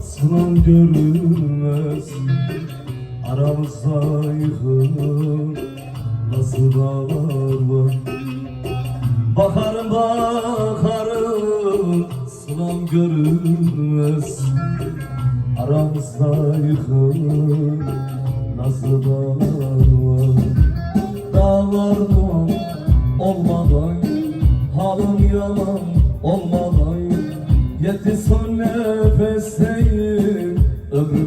sınan görünmez Aramızda yıkım nasıl Bakarım bakarım sınan görünmez. Aramızda yıkım nasıl dağlar var? Halim yalan olmadan. Yetti son nefesteyim Ömrüm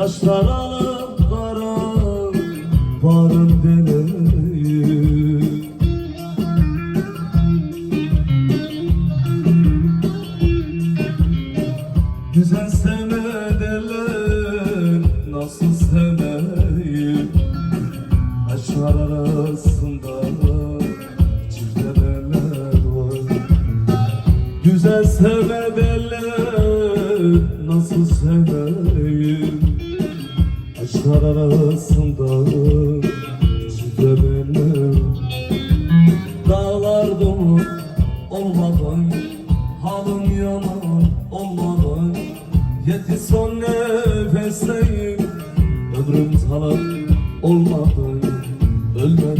Taşlar alıp kara varım deneyim. Güzel sevme derler nasıl sevmeyim? Taşlar arasında çifteler var. Güzel sevme derler nasıl seveyim Aşklar arasında çifteler Dağlar duman olmadan Halim yaman olmadan. Yetti son nefesteyim Ömrüm talan olmadan. Ölmeden